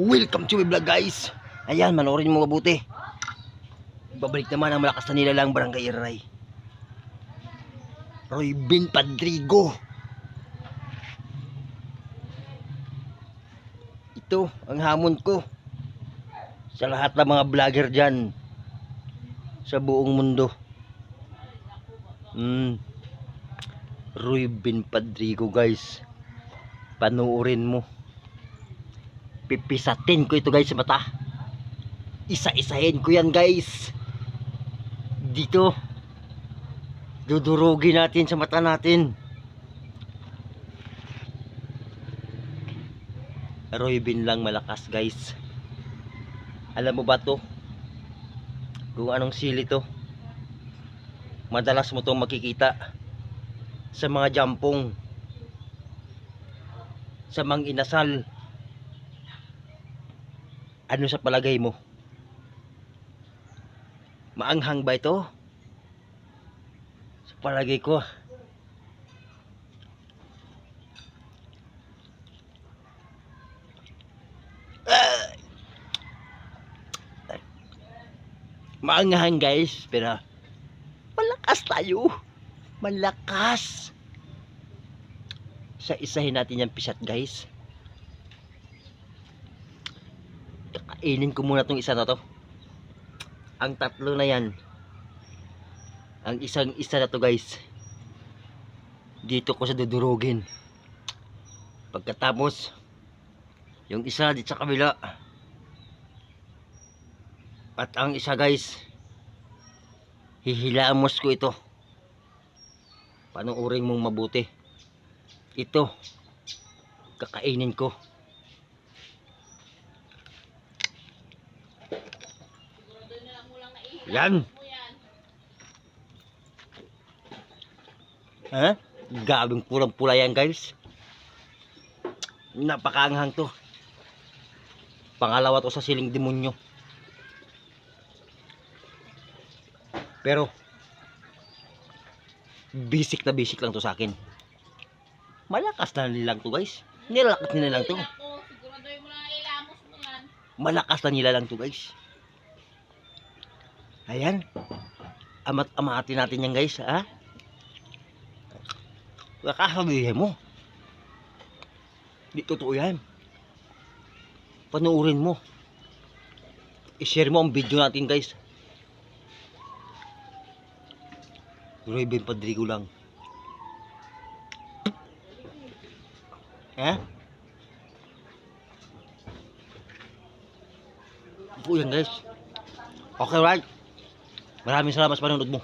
Welcome to my vlog guys. Ayan, manoorin mo mabuti. Babalik naman ang malakas na nilalang barangay Iray. Roy Ben Padrigo. Ito ang hamon ko sa lahat ng mga vlogger dyan sa buong mundo. Hmm. Roy Ben Padrigo guys. Panuorin mo pipisatin ko ito guys sa mata. Isa-isahin ko yan guys. Dito. Dudurugin natin sa mata natin. Roy Bin lang malakas guys. Alam mo ba to? Kung anong sili to madalas mo to makikita sa mga jampong sa mga inasal ano sa palagay mo? Maanghang ba ito? Sa palagay ko. Ah! Maanghang guys, pero malakas tayo. Malakas. Sa isahin natin yung pisat guys. Kainin ko muna tong isa na to. Ang tatlo na yan. Ang isang isa na to guys. Dito ko sa dudurugin. Pagkatapos, yung isa dito sa kabila. At ang isa guys, hihilaamos ko ito. Panuuring mong mabuti. Ito, kakainin ko. Yan. Ha? Gabing pulang-pula yan guys. Napakaanghang to. Pangalawa to sa siling demonyo. Pero, basic na basic lang to sa akin. Malakas na nilang to guys. Nilalakas nila lang to. Malakas na nila lang to guys. Ayan. Amat amatin natin yan guys, ha? Kakasabihin mo. Di totoo yan. Panuorin mo. I-share mo ang video natin guys. Roy Ben Padrigo lang. Ha? Ito yan guys. Okay right. Maraming salamat sa panonood mo.